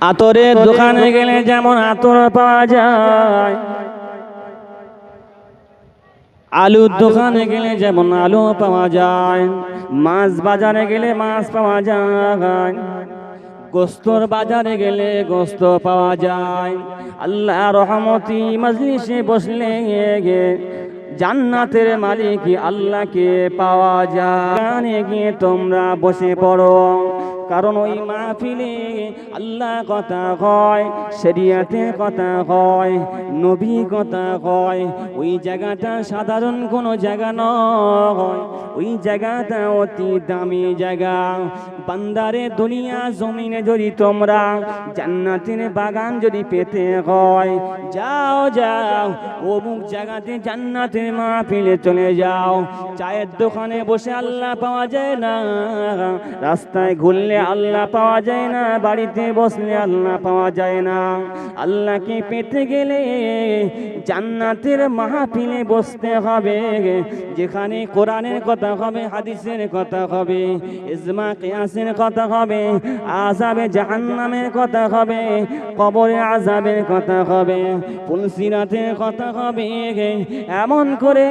আতরের দোকানে গেলে যেমন আতর পাওয়া যায়। আলুর দোকানে গেলে যেমন আলু পাওয়া যায় মাছ বাজারে গেলে মাছ পাওয়া যায় গোস্তর বাজারে গেলে গোস্ত পাওয়া যায়। আল্লাহ রহমতি মজলিসে বসলে গে জান্নাতের মালিক আল্লাহকে পাওয়া যায়। গিয়ে তোমরা বসে পড়ো। কারণ ওই মাহফিলে আল্লাহ কথা কয় শরিয়াতে কথা কয় নবী কথা কয় ওই জায়গাটা সাধারণ কোনো জায়গা নয়। ওই জায়গাটা অতি দামি জায়গা। বান্দারে দুনিয়া জমিনে যদি তোমরা জান্নাতের বাগান যদি পেতে হয়, যাও যাও, অমুক জায়গাতে জান্নাতের মাহফিলে চলে যাও। চায়ের দোকানে বসে আল্লাহ পাওয়া যায় না, রাস্তায় ঘুরলে আল্লাহ পাওয়া যায় না, বাড়িতে বসলে আল্লাহ পাওয়া যায় না। আল্লাহকে পেতে গেলে জান্নাতের মাহফিলে বসতে হবে? যেখানে কোরআনের কথা হবে, হাদিসের কথা হবে, ইজমা কিয়াসের কথা হবে আজাবে জাহান্নামের কথা হবে, কবরে আজাবের কথা হবে পুলসিরাতের কথা হবে, এমন করে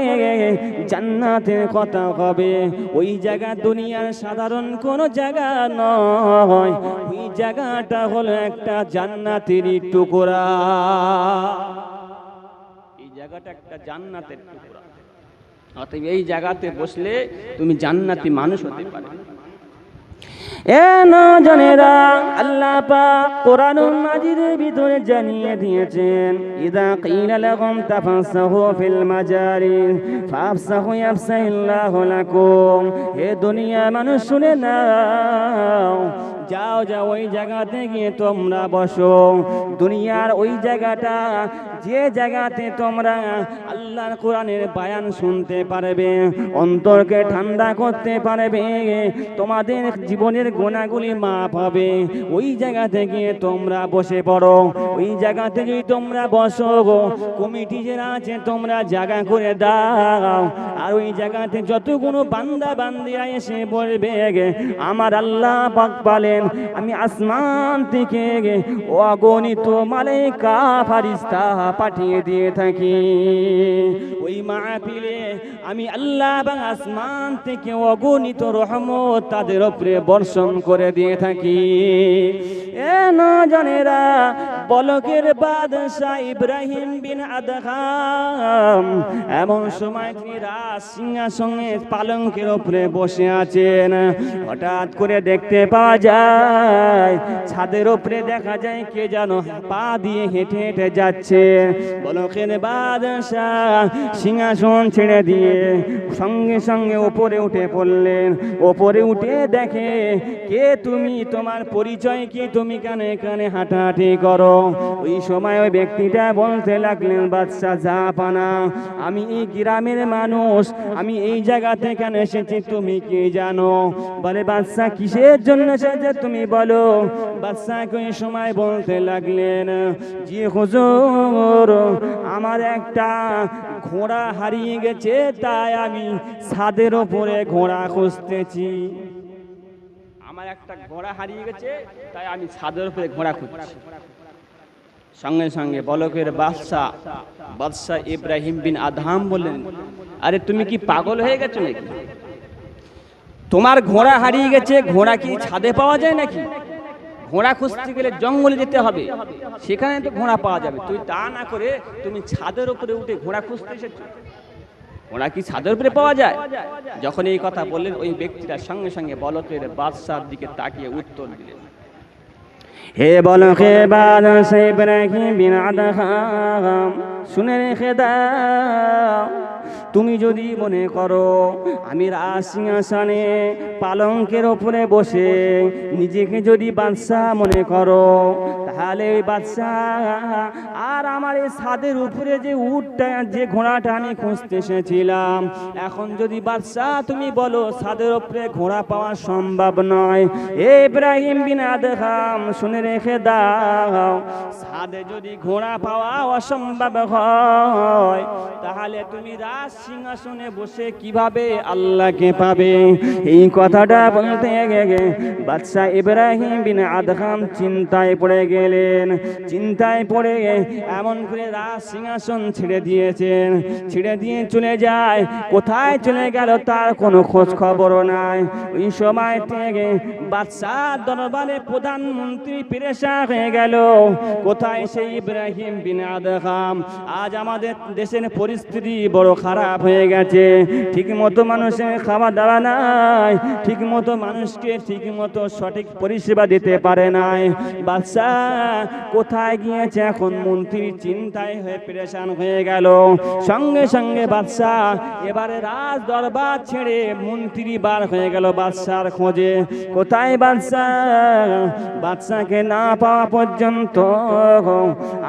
জান্নাতের কথা হবে। ওই জায়গা দুনিয়ার সাধারণ কোন জায়গা নয়, ওই জায়গাটা হলো একটা জান্নাতের টুকরা। এই জায়গাটা একটা জান্নাতের টুকরা। অতএব এই জায়গাতে বসলে তুমি জান্নাতি মানুষ হতে পারবে। এ নজনেরা আল্লাহ পাক কোরআনুল মাজিদের ভিতরে জানিয়ে দিয়েছেন, ইদা কিলা লাকুম তাফাসসাহু ফিল মাজারিস ফাফসাহু ইয়াফসাহিল্লাহু লাকুম। হে দুনিয়া মানুষ শুনে নাও যাও যাও, ওই জায়গাতে গিয়ে তোমরা বসো। দুনিয়ার ওই জায়গাটা, যে জায়গাতে তোমরা আল্লাহর কোরআনের বায়ান শুনতে পারবে, অন্তরকে ঠান্ডা করতে পারবে, তোমাদের জীবনের গোনাগুলি মাপ হবে, ওই জায়গাতে গিয়ে তোমরা বসে পড়ো। ওই জায়গাতে যদি তোমরা বসো গো। কমিটি যারা আছে, তোমরা জায়গা করে দাও। আর ওই জায়গাতে যতগুলো বান্দা বান্দিয়া এসে বলবে আমার আল্লাহ পাক বলেন, আমি আসমান থেকে অগণিত মালেকা ফারিস্তা পাঠিয়ে দিয়ে থাকি। ওই মাহফিলে আমি আল্লাহ বা আসমান থেকে অগণিত রহমত তাদের উপরে বর্ষণ করে দিয়ে থাকি। এ নজনেরা বলকের বাদশাহ ইব্রাহিম বিন আদহাম, এমন সময় তিনি রাজ সিংহাসনে পালঙ্কের উপরে বসে আছেন। হঠাৎ করে দেখতে পাওয়া যায়, ছাদের উপরে দেখা যায় কে যেন পা দিয়ে হেঁটে হেঁটে যাচ্ছে। বলকের বাদশাহ সিংহাসন ছেড়ে দিয়ে সঙ্গে সঙ্গে ওপরে উঠে পড়লেন। ওপরে উঠে দেখে, কে তুমি? তোমার পরিচয় কি? তুমি কেন এখানে হাঁটাহাঁটি করো? ওই সময় ওই ব্যক্তিটা বলতে লাগলেন, বাদশাহ, যা পানা, আমি এই গ্রামের মানুষ, আমি এই জায়গা থেকে এসেছি, তুমি কি জানো? বলে, বাদশাহ, কিসের জন্য এসেছে তুমি বলো? বাদশাহকে ওই সময় বলতে লাগলেন, জি হুজুর, আমার একটা ঘোড়া হারিয়ে গেছে, তাই আমি ছাদের ওপরে ঘোড়া খুঁজতেছি। আমার একটা ঘোড়া হারিয়ে গেছে, তাই আমি ছাদের উপরে ঘোড়া খুঁজছি। সঙ্গে সঙ্গে বলকের বাদশাহ বাদশাহ ইব্রাহিম বিন আধাম বললেন, আরে তুমি কি পাগল হয়ে গেছো নাকি? তোমার ঘোড়া হারিয়ে গেছে, ঘোড়া কি ছাদে পাওয়া যায় নাকি? ঘোড়া খুঁজতে গেলে জঙ্গলে যেতে হবে, সেখানে তো ঘোড়া পাওয়া যাবে। তুই তা না করে তুমি ছাদের উপরে উঠে ঘোড়া খুঁজতে এসেছ। ঘোড়া কি ছাদের উপরে পাওয়া যায়? যখন এই কথা বললেন, ওই ব্যক্তিটা সঙ্গে সঙ্গে বলকের বাদশার দিকে তাকিয়ে উত্তর দিলেন। হে বল বলকে বাদশাহ ইব্রাহিম বিন আদহাম। শুনে রেখে দাও, তুমি যদি মনে করো আমি সিংহাসনে পালঙ্কের ওপরে বসে নিজেকে যদি বাদশাহ মনে করো তাহলে বাদশাহ আর আমার এই ছাদের উপরে যে উটটা, যে ঘোড়াটা আমি খুঁজতে এসেছিলাম, এখন যদি বাদশাহ তুমি বলো ছাদের উপরে ঘোড়া পাওয়া সম্ভব নয়। এ ইব্রাহিম বিন আদহাম, শুনে রেখে দাও, ছাদে যদি ঘোড়া পাওয়া অসম্ভব হয়, তাহলে তুমি রাজ সিংহাসনে বসে কীভাবে আল্লাহকে পাবে? এই কথাটা বলতে গেলে বাদশা ইব্রাহিম বিন আদহাম চিন্তায় পড়ে গেলেন চিন্তায় পড়ে এমন করে রাজ সিংহাসন ছেড়ে দিয়েছেন। ছেড়ে দিয়ে চলে যায়। কোথায় চলে গেল তার কোনো খোঁজ খবরও নাই। ওই সময় থেকে বাদশাহ দরবারে প্রধানমন্ত্রী পেরেশা হয়ে গেল। কোথায় সেই ইব্রাহিম বিন আদহাম? আজ আমাদের দেশের পরিস্থিতি বড় খারাপ হয়ে গেছে। ঠিক মতো মানুষের খাওয়া দাওয়া নাই। ঠিক মতো মানুষকে ঠিক মতো সঠিক পরিষেবা দিতে পারে নাই। বাদশাহ কোথায় গিয়েছে? এখন মন্ত্রী চিন্তায় হয়ে পেরেশান হয়ে গেল। সঙ্গে সঙ্গে বাদশাহ এবারে রাজ দরবার ছেড়ে মন্ত্রী বার হয়ে গেল বাদশার খোঁজে। কোথায় বাদশাহ? বাদশাকে না পাওয়া পর্যন্ত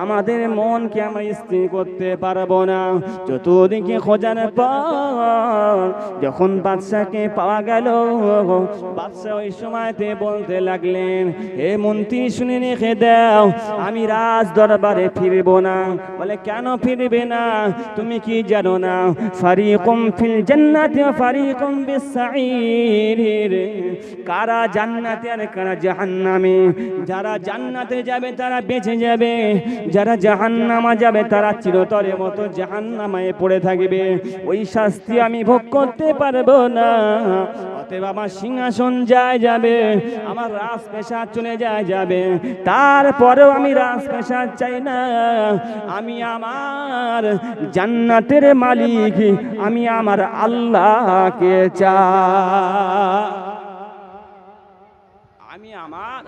আমাদের মনকে আমরা স্থির করতে পারব না। চতুর্দিকে খোঁজার পর যখন বাদশাকে পাওয়া গেল বাদশাহ ওই সময়তে বলতে লাগলেন, হে মন্ত্রী, শুনে রেখে দাও, আমি রাজ দরবারে ফিরবো না। বলে, কেন ফিরবে না? তুমি কি জানো না? ফারিকুম ফিল জান্নাতি ওয়া ফারিকুম বিসাইর কারা জান্নাতে আর কারা জাহান্নামে? যারা জান্নাতে যাবে, তারা বেঁচে যাবে। যারা জাহান্নামা যাবে, তারা চিরতরে মতো জাহান্নামায় পড়ে থাকবে। ওই শাস্তি আমি ভোগ করতে পারব না। অতএব আমার সিংহাসন যায় যাবে, আমার রাজ পেশা চলে যায় যাবে। তারপরেও আমি রাজ পেশা চাই না। আমি আমার জান্নাতের মালিক, আমি আমার আল্লাহকে আমি আমার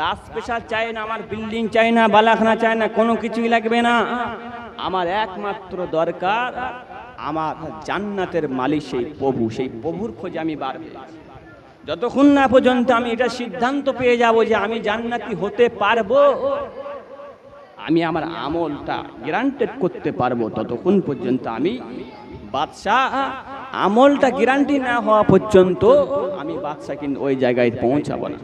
রাজ পেশা চাই না, আমার বিল্ডিং চাই না, বালাখানা চাই না, কোনো কিছুই লাগবে না। আমার একমাত্র দরকার আমার জান্নাতের মালিক সেই প্রভু, সেই প্রভুর খোঁজে আমি বাড়বে। যতক্ষণ না পর্যন্ত আমি এটা সিদ্ধান্ত পেয়ে যাব যে আমি জান্নাতি হতে পারব, আমি আমার আমলটা গ্যারান্টেড করতে পারব, ততক্ষণ পর্যন্ত আমি বাদশাহ, আমলটা গ্যারান্টি না হওয়া পর্যন্ত আমি বাদশাহ কিন্তু ওই জায়গায় পৌঁছাবো না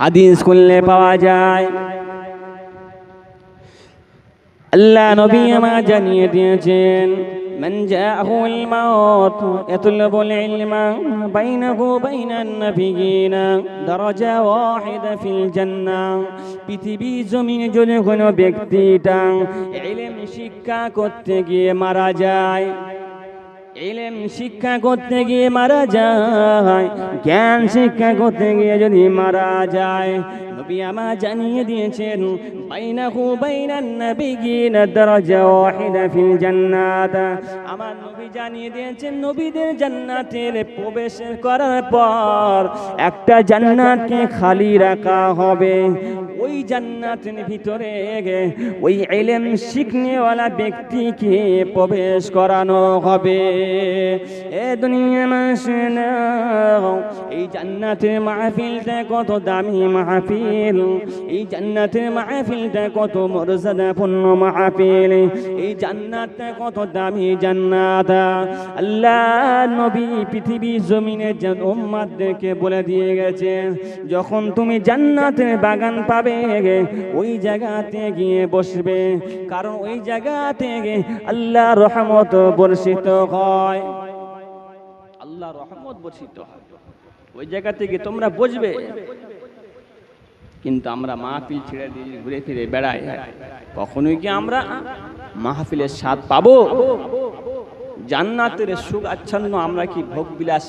হাদিস করলে পাওয়া যায় আল্লাহ নবী আমার জানিয়ে দিয়েছেন من جاءه الموت يطلب العلم بينه وبين النبيين درجة واحدة في الجنة পৃথিবী জমিনে যদি কোনো ব্যক্তিটা এলেম শিক্ষা করতে গিয়ে মারা যায় এলেম শিক্ষা করতে গিয়ে মারা যায় জ্ঞান শিক্ষা করতে গিয়ে যদি মারা যায় আমা জানিয়ে দিয়েছেন, বাইনাহু বাইনান নাবিয়িন দারাজা ওয়াহিদা ফিল জান্নাত। আমার নবী জানিয়ে দিয়েছেন, নবীদের জান্নাতের প্রবেশ করার পর একটা জান্নাতকে খালি রাখা হবে। ওই জান্নাতের ভিতরে ওই এলেম শিখনেওয়ালা ব্যক্তিকে প্রবেশ করানো হবে। এ দুনিয়া এই জান্নাতের মাহফিলটা কত দামি মাহফিল, এই জান্নাতের মাহফিলটা কত মর্যাদাপূর্ণ মাহফিল, এই জান্নাতটা কত দামি জান্নাত। আল্লাহ নবী পৃথিবী জমিনে উম্মাদদেরকে বলে দিয়ে গেছে, যখন তুমি জান্নাতের বাগান পাবে ওই জায়গাতে গিয়ে বসবে। কারণ ওই জায়গাতে গিয়ে আল্লাহ রহমত বর্ষিত হয়। আল্লাহ রহমত বর্ষিত হয়। ওই জায়গা থেকে তোমরা বুঝবে কিন্তু আমরা মাহফিল ছেড়ে দিয়ে ঘুরে ফিরে বেড়াই। কখনোই কি আমরা মাহফিলের স্বাদ পাবো? জান্নাতের সুখ আচ্ছন্ন আমরা কি ভোগ বিলাস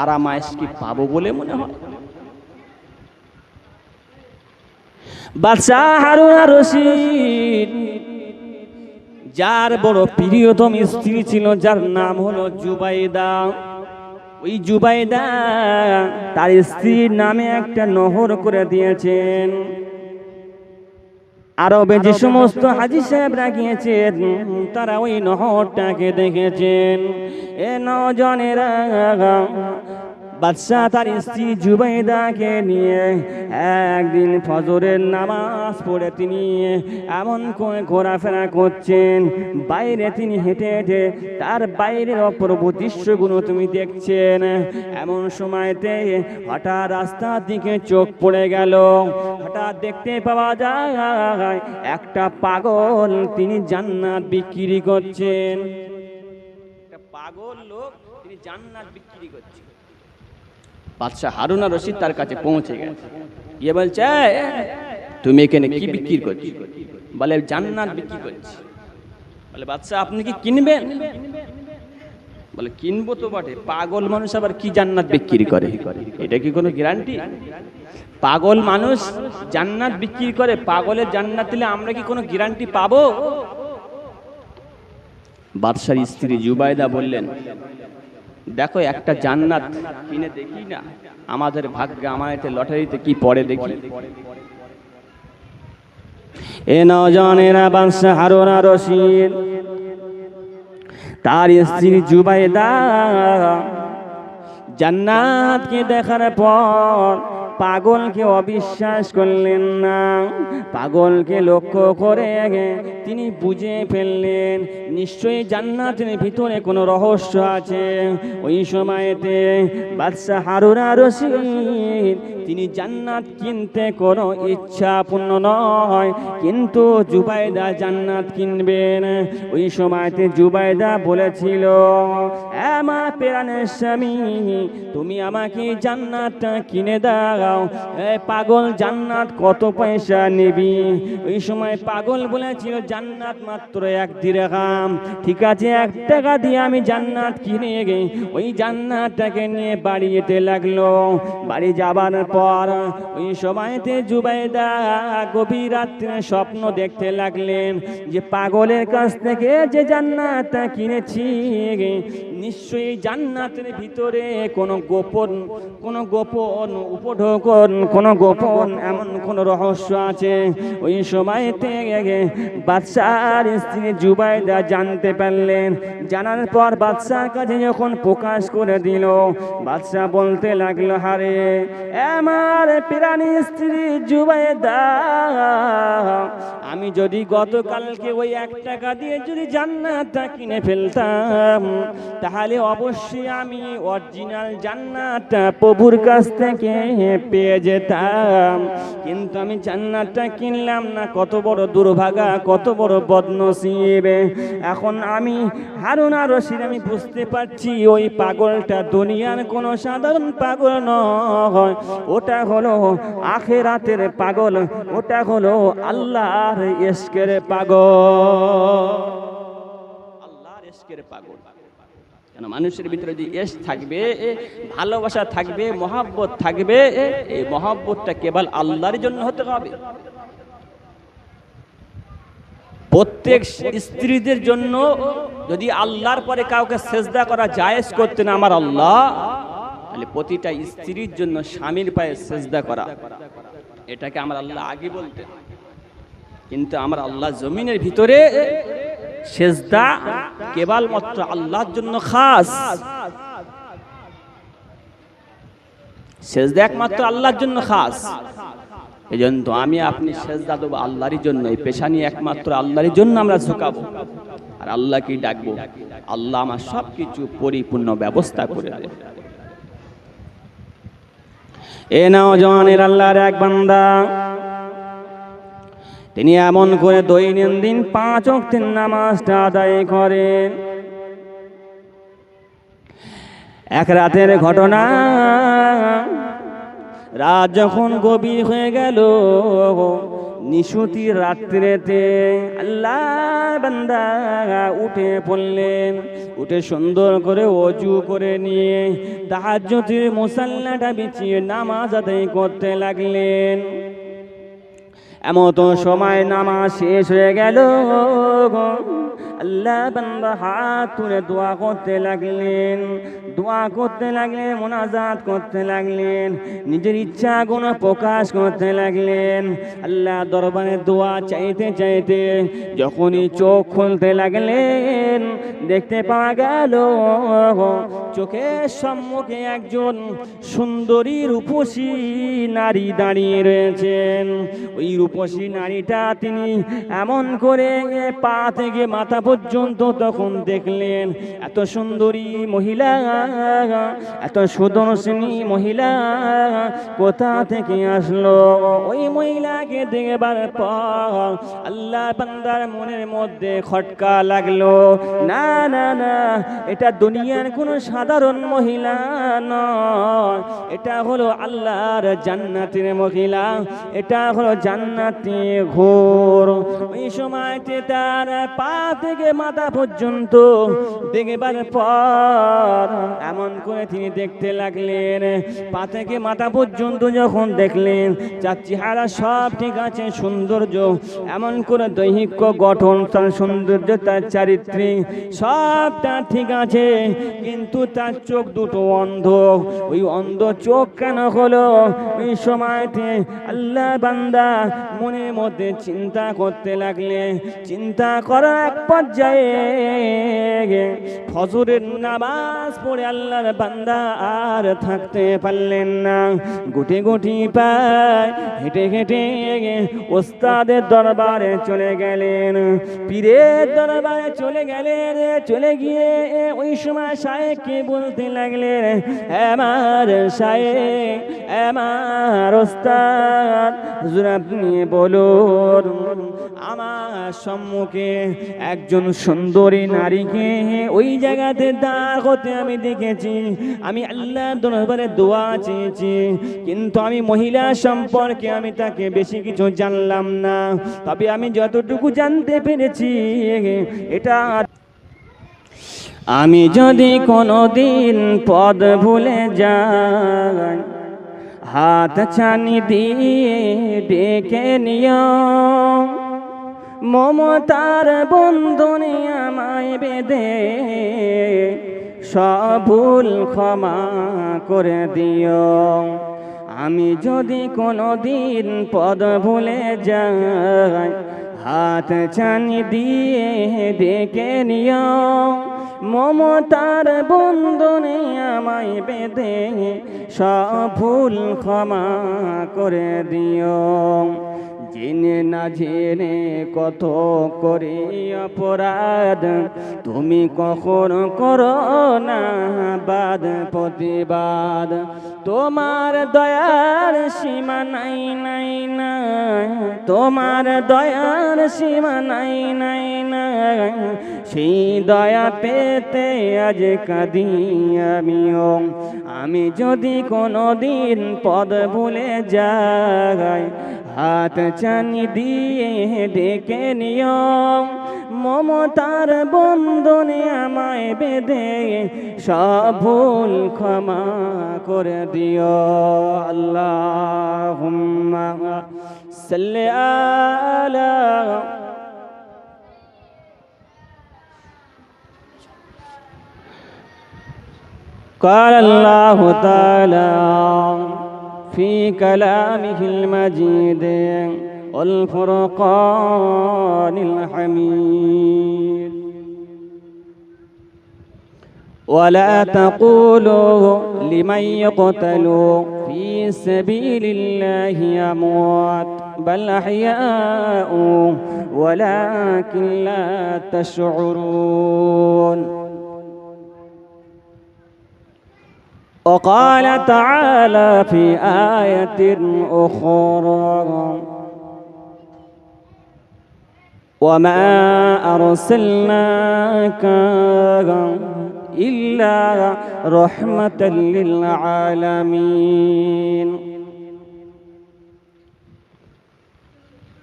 আরামায়েশ কি পাবো বলে মনে হয়? বাদশাহ হারুন রশিদ। যার বড় প্রিয়তম স্ত্রী ছিল, যার নাম হলো জুবাইদা। ওই জুবাইদা তার স্ত্রীর নামে একটা নহর করে দিয়েছেন। আরবে যে সমস্ত হাজি সাহেবরা গিয়েছেন তারা ওই নহরটাকে দেখেছেন। এ নজনেরা বাদশাহ তার স্ত্রী জুবাইদাকে নিয়ে একদিন ফজরের নামাজ পড়ে তিনি এমন করে ঘোরাফেরা করছেন। বাইরে তিনি হেঁটে হেঁটে তার বাইরের অপূর্ব দৃশ্যগুলো তুমি দেখছেন। এমন সময়তে হঠাৎ রাস্তার দিকে চোখ পড়ে গেল। হঠাৎ দেখতে পাওয়া যায় একটা পাগল তিনি জান্নাত বিক্রি করছেন। পাগল লোক, তিনি জান্নাত বাদশাহ হারুনা রশিদ তার কাছে পৌঁছে গেছে ইয়ে বলছে তুমি এখানে কি বিক্রি করছ? বলে, জান্নাত বিক্রি করছি। বলে, বাদশাহ, আপনি কি কিনবেন? বলে, কিনবো তো বটে। পাগল মানুষ আবার কি জান্নাত বিক্রি করে? এটা কি কোনো গ্যারান্টি? পাগল মানুষ জান্নাত বিক্রি করে, পাগলের জান্নাত দিলে আমরা কি কোনো গ্যারান্টি পাবো? বাদশার স্ত্রী জুবাইদা বললেন দেখো, একটা জান্নাত কিনে দেখি না? আমাদের ভাগ্যে আমাদের লটারিতে কি পড়ে দেখি? এ নজনেরা বাদশাহ হারুনা রশিদ। তার স্ত্রী জুবাইদা জান্নাতকে দেখার পর পাগলকে অবিশ্বাস করলেন না। পাগলকে লক্ষ্য করে তিনি বুঝে ফেললেন, নিশ্চয়ই জান্নাতের ভিতরে কোনো রহস্য আছে। ওই সময়তে বাদশাহ হারুনা রশিদ, তিনি জান্নাত কিনতে কোনো ইচ্ছা পূর্ণ নয়, কিন্তু জুবাইদা জান্নাত কিনবেন। ওই সময়তে জুবাইদা বলেছিল আমার পেরানের স্বামী, তুমি আমাকে জান্নাতটা কিনে দাও। এ পাগল জান্নাত, কত পয়সা নিবি? ওই সময় পাগল বলেছিল, জান্নাত মাত্র এক দিরহাম। ঠিক আছে, এক টাকা দিয়ে আমি জান্নাত কিনে গে ওই জান্নাতটাকে নিয়ে বাড়ি যেতে লাগল। বাড়ি যাবার পর ওই সময়তে জুবাইদা গভীর রাত্রে স্বপ্ন দেখতে লাগলেন যে পাগলের কাছ থেকে যে জান্নাতটা কিনেছি নিশ্চয়ই জান্নাতের ভিতরে কোনো গোপন কোনো গোপন উপঢৌকন কোনো গোপন এমন কোনো রহস্য আছে, ওই সময়তে বাদশার স্ত্রী জুবাইদা জানতে পারলেন। জানার পর বাদশার কাছে যখন প্রকাশ করে দিল, বাদশাহ বলতে লাগল, হারে, আমার পিরানি স্ত্রী জুবাইদা, আমি যদি গতকালকে ওই এক টাকা দিয়ে যদি জান্নাতটা কিনে ফেলতাম, তাহলে অবশ্যই আমি অরিজিনাল জান্নাতটা প্রভুর কাছ থেকে পেয়ে যেতাম। কিন্তু আমি জান্নাতটা কিনলাম না। কত বড় দুর্ভাগা, কত বড় বদনসিব। এখন আমি হারুনা রশিদ, আমি বুঝতে পারছি ওই পাগলটা দুনিয়ার কোনো সাধারণ পাগল নয়। ওটা হলো আখেরাতের পাগল। ওটা হলো আল্লাহর এসকের পাগল। আল্লাহর এসকের পাগল। কেন মানুষের ভিতরে যদি এস থাকবে, ভালোবাসা থাকবে, মহাব্বত থাকবে, এই মহাব্বতটা কেবল আল্লাহর জন্য হতে হবে। প্রত্যেক স্ত্রীদের জন্য যদি আল্লাহর পরে কাউকে সেজদা করা জায়েজ করতেন আমার আল্লাহ, তাহলে প্রতিটা স্ত্রীর জন্য স্বামীর পায়ে সেজদা করা। এটাকে আমার আল্লাহ আগে বলতেন। কিন্তু আমার আল্লাহ জমিনের ভিতরে সেজদা কেবলমাত্র আল্লাহর জন্য খাস। সেজদা একমাত্র আল্লাহর জন্য খাস। এই জন্য তো আমি আপনি সেজদা দেবো আল্লাহরই জন্য, এই পেশানি একমাত্র আল্লাহরই জন্য আমরা ঝুঁকাবো। আর আল্লাহকেই ডাকবো, আল্লাহ আমার সব কিছু পরিপূর্ণ ব্যবস্থা করে দেবে। এ নাও জওয়ানের আল্লাহর এক বান্দা। তিনি এমন করে দৈনন্দিন পাঁচ অক্তিন নামাজটা আদায় করেন। এক রাতের ঘটনা, রাত যখন গভীর হয়ে গেল, নিশুতি রাত্রেতে আল্লাহ বান্দা উঠে পড়লেন। উঠে সুন্দর করে অজু করে নিয়ে তাহাজ্জুদের মুসাল্লাটা বিছিয়ে নামাজ আদায় করতে লাগলেন। এমন সময় নামাজ শেষ হয়ে গেল আল্লাহ বান্দা হাত তুলে দোয়া করতে লাগলেন, দোয়া করতে লাগলেন, মোনাজাত করতে লাগলেন, নিজের ইচ্ছা গুণ প্রকাশ করতে লাগলেন। আল্লাহ দরবারে দোয়া চাইতে চাইতে যখনই চোখ খুলতে লাগলেন, দেখতে পাওয়া গেল, চোখের সম্মুখে একজন সুন্দরী রূপসী নারী দাঁড়িয়ে রয়েছেন। ওই রূপসী নারীটা তিনি এমন করে পা থেকে মাথা পর্যন্ত তখন দেখলেন, এত সুন্দরী মহিলা, এত সুদর্শনী মহিলা কোথা থেকে আসলো? ওই মহিলাকে দেখবার পর আল্লাহ বান্দার মনের মধ্যে খটকা লাগল। না না না, এটা দুনিয়ার কোনো সাধারণ মহিলা নয়। এটা হলো আল্লাহর জান্নাতের মহিলা, এটা হলো জান্নাতি ঘোর। ওই সময়তে তার পা থেকে মাথা পর্যন্ত। দেখবার পর এমন করে তিনি দেখতে লাগলেন। পা থেকে মাথা পর্যন্ত যখন দেখলেন যার চেহারা সব ঠিক আছে, সৌন্দর্য। এমন করে দৈহিক গঠন, তার সৌন্দর্য, তার চারিত্রিক সবটা ঠিক আছে। কিন্তু তার চোখ দুটো অন্ধ। ওই অন্ধ চোখ কেন হলো? ওই সময়তে আল্লাহ বান্দা মনের মধ্যে চিন্তা করতে লাগলে চিন্তা করার এক পর্যায়ে ফজরের নামাজ পড়ে আল্লাহর বান্দা আর থাকতে পারলেন না। গুটি গুটি পায় হেঁটে হেঁটে ওস্তাদের দরবারে চলে গেলেন। পীরের দরবারে চলে গেলেন, চলে গিয়ে ওই সময় সাহেবকে বলতে লাগলেন আমার সাহেব আমার ওস্তাদ আপনি বলুন, আমার সম্মুখে একজন সুন্দরী নারীকে ওই জায়গাতে দাঁড় হতে আমি দেখেছি। আমি আল্লাহ দরবারে দোয়া চেয়েছি। কিন্তু আমি মহিলা সম্পর্কে আমি তাকে বেশি কিছু জানলাম না। তবে আমি যতটুকু জানতে পেরেছি, এটা আমি যদি কোনোদিন পদ ভুলে যাই, হাত ছানি দিয়ে ডেকে নিও। মমতার বন্ধনে আমায় বেঁধে সব ভুল ক্ষমা করে দিও। আমি যদি কোনোদিন পদ ভুলে যাই, হাত ছানি দিয়ে ডেকে নিও। মমতার বন্ধনে আমায় বেঁধে সব ভুল ক্ষমা করে দিও। জেনে না জেনে কত করি অপরাধ। তুমি কখন করো না বাদ প্রতিবাদ। তোমার দয়ার সীমা নাই নাই না তোমার দয়ার সীমা নাই নাই না সেই দয়া পেতে আজ কাঁদি আমিও। আমি যদি কোনো দিন পদ ভুলে যাই হাত চানি দিয়ে ডেকে নিও মমতার বন্ধনে আমায় বেঁধে সব ভুল ক্ষমা করে দিও আল্লাহ সাল্লি আলা قال الله تعالى في كلامه المجيد والفرقان الحميد. ولا تقولوا لمن يقتل في سبيل الله أموات بل أحياء ولكن لا تشعرون. وقال تعالى في آية أخرى وما أرسلناك إلا رحمة للعالمين.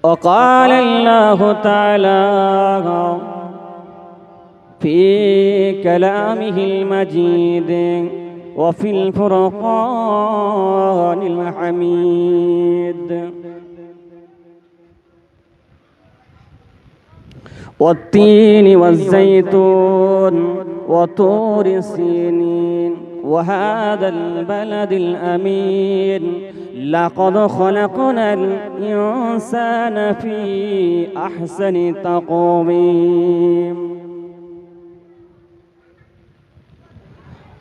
وقال الله تعالى في كلامه المجيد وفي الفرقان الحميد. والتين والزيتون وطور سينين وهذا البلد الأمين. لقد خلقنا الإنسان في أحسن تقويم.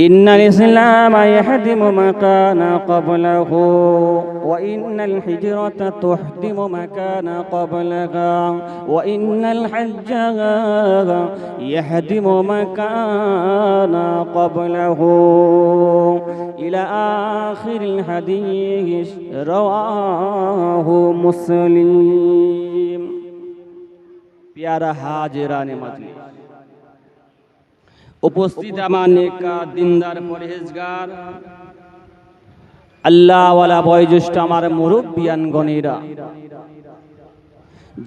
إن الإسلام يحدم ما كان قبله وإن الحجرة تحدم ما كان قبلها وإن الحج يحدم ما كان قبله. إلى آخر الحديث رواه مسلم. يا हाजिरा راني मजलिस উপস্থিত আমার নেকা দিনদার পরহেজগার। আল্লাহওয়ালা বয়োজ্যেষ্ঠ আমার মুরব্বিয়ান গণেরা,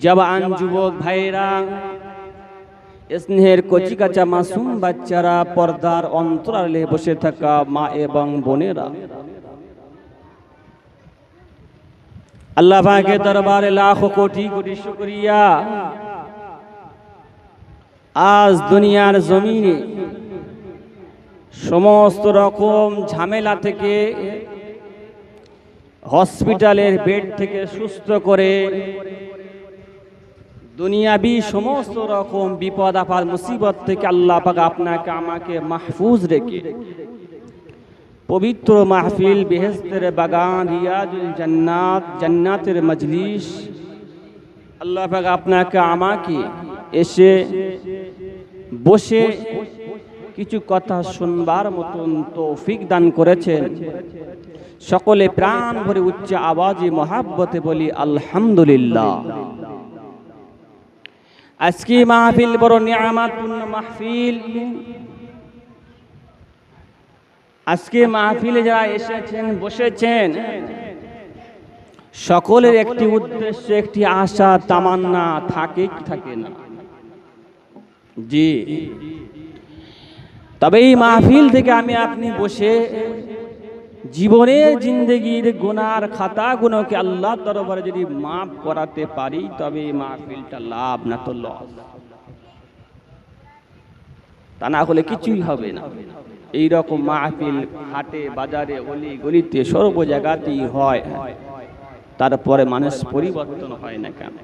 জবান যুবক ভাইরা স্নেহের কচি মাসুম বাচ্চারা, পর্দার অন্তরালে বসে থাকা মা এবং বোনেরা। আল্লাহ পাকে দরবারে লাখ কোটি কোটি শুকরিয়া। আজ দুনিয়ার জমিনে সমস্ত রকম ঝামেলা থেকে হসপিটালের বেড থেকে সুস্থ করে দুনিয়াবি সমস্ত রকম বিপদ আপার মুসিবত থেকে আল্লাহ পাক আপনাকে, আমাকে মাহফুজ রেখে পবিত্র মাহফিল বেহেস্তের বাগান, রিয়াজুল জান্নাত, জান্নাতের মজলিস, আল্লাহ পাক আপনাকে, আমাকে এসে বসে কিছু কথা শুনবার মতন তৌফিক দান করেছেন। সকলে প্রাণ ভরে উচ্চ আওয়াজে মহাব্বতে বলি, আলহামদুলিল্লাহ। আজকে মাহফিল বড় নিয়ামাতপূর্ণ মাহফিল। আজকে মাহফিলে যারা এসেছেন, বসেছেন, সকলের একটি উদ্দেশ্য, একটি আশা, তামান্না থাকে থাকে না? জি। তবে এই মাহফিল থেকে আমি আপনি বসে জীবনের জিন্দগির গুনার খাতাগুলোকে আল্লাহ দরবারে যদি মাফ করাতে পারি, তবে এই মাহফিলটা লাভ না তো লস। তা না হলে কিছুই হবে না। এই রকম মাহফিল হাটে, বাজারে, অলি গলিতে সর্ব জায়গাতেই হয়। তারপরে মানুষ পরিবর্তন হয় না কেন?